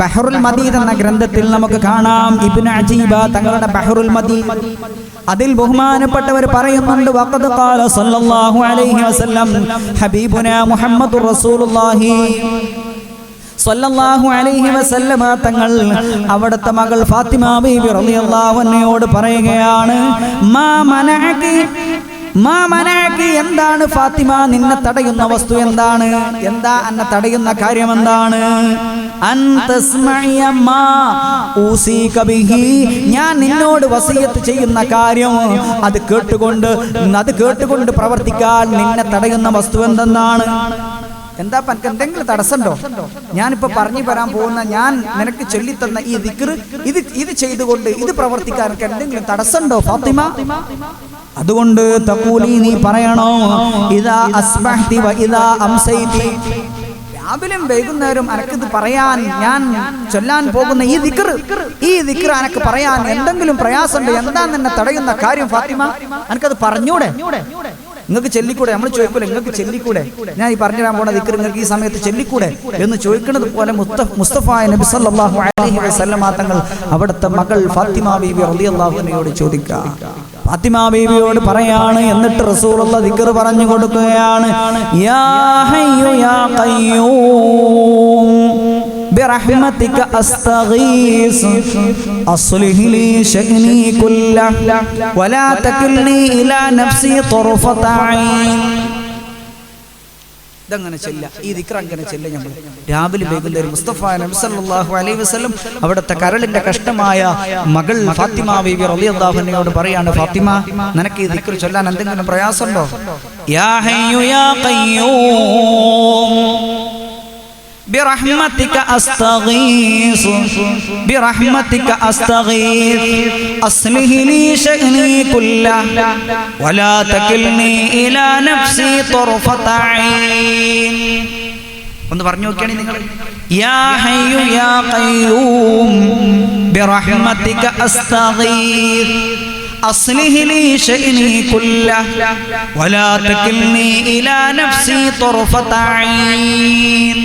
ബഹറുൽ മദീദ് എന്ന ഗ്രന്ഥത്തിൽ നമുക്ക് കാണാം. ഇബ്നു അജീബ തങ്ങളുടെ ബഹറുൽ മദീദ് അതിൽ ബഹുമാനപ്പെട്ടവർ പറയുന്നുണ്ട് വഖദ് ഖാല സല്ലല്ലാഹു അലൈഹി വസല്ലം ഹബീബുനാ മുഹമ്മദുർ റസൂലുള്ളാഹി. സല്ലല്ലാഹു അലൈഹി വസല്ലമ തങ്ങൾ അവിടുത്തെ മകൾ ഫാത്തിമ ബീബി റളിയല്ലാഹു അൻഹയോട് പറയുകയാണ് മാ മനഅകി മാ മനഅകി എന്താണ് ഫാത്തിമ നിന്നെ തടയുന്ന വസ്തു എന്താണ്? എന്താ എന്നെ തടയുന്ന കാര്യം എന്താണ്? ഞാൻ നിന്നോട് വസീയത്ത് ചെയ്യുന്ന കാര്യം അത് കേട്ടുകൊണ്ട് അത് കേട്ടുകൊണ്ട് പ്രവർത്തിക്കാൻ നിന്നെ തടയുന്ന വസ്തു എന്തെന്നാണ്? എന്താ പനക്ക് എന്തെങ്കിലും തടസ്സമുണ്ടോ? ഞാനിപ്പോ പറഞ്ഞു വരാൻ പോകുന്ന ഞാൻ നിനക്ക് ചൊല്ലിത്തന്ന ഈ ദിക്ർ ഇത് ഇത് ചെയ്തുകൊണ്ട് ഇത് പ്രവർത്തിക്കാൻ എന്തെങ്കിലും തടസ്സമുണ്ടോ ഫാത്തിമ? അതുകൊണ്ട് തക്കൂലി നീ പറയണോ? ഇതാ അസ്ബഹ്തി വ ഇതാ അംസൈതി. രാവിലെയും വൈകുന്നേരം അനക്കിത് പറയാൻ ഞാൻ ചൊല്ലാൻ പോകുന്ന ഈ ദിക്കർ ഈ ദിക്കർ അനക്ക് പറയാൻ എന്തെങ്കിലും പ്രയാസമുണ്ട്? എന്താ നിന്നെ തടയുന്ന കാര്യം ഫാത്തിമ? അനക്കത് പറഞ്ഞൂടെ? നിങ്ങൾക്ക് ചെല്ലിക്കൂടെ? നമ്മൾ ചോദിക്കൂലെ നിങ്ങൾക്ക് ചെല്ലിക്കൂടെ? ഞാൻ ഈ പറഞ്ഞു തരാൻ പോണ ദിക്ർ നിങ്ങൾക്ക് ഈ സമയത്ത് ചെല്ലിക്കൂടെ? എന്ന് ചോദിക്കുന്നത് പോലെ മുസ്തഫ നബി സല്ലല്ലാഹു അലൈഹി വസല്ലമ തങ്ങൾ അവിടുത്തെ മകൾ ഫാത്തിമ ബീബി റളിയല്ലാഹു അൻഹയോട് ചോദിക്കുക ഫാത്തിമ ബീബിയോട് പറയാണ് എന്നിട്ട് റസൂലുള്ള ദിക്ർ പറഞ്ഞു കൊടുക്കുകയാണ് യാ ഹയ്യു യാ ഖയ്യൂം برحمتك أستغيث أصلح لي شأني كله ولا تكلني إلى نفسي طرفة عين ഇതങ്ങനെ ചെല്ല ഈ ദിക്ര അങ്ങനെ ചെല്ല നമ്മൾ രാവിലെ വൈകുന്നേരം മുസ്തഫ നബി സല്ലല്ലാഹു അലൈഹി വസല്ലം അവിടുത്തെ കരളിന്റെ കഷ്ടമായ മകൾ ഫാത്തിമ ബീബി റളിയല്ലാഹു അൻഹയോട് പറയാണ് ഫാത്തിമ നിനക്ക് ഈ ദിക്ര ചൊല്ലാൻ എന്തെങ്കിലും പ്രയാസമുണ്ടോ? യാ ഹയ്യു യാ ഖയ്യൂം. برحمتك أستغيث برحمتك أستغيث أصلح لي شأني كله ولا تكلني إلى نفسي طرفة عين ഒന്ന് പറഞ്ഞു നോക്കിയാണ് നിങ്ങൾ യാ ഹയ്യു യാ ഖയ്യൂം ബിറഹ്മതിക അസ്തഗീർ أصلح لي شأني كله ولا تكلني إلى نفسي طرفة عين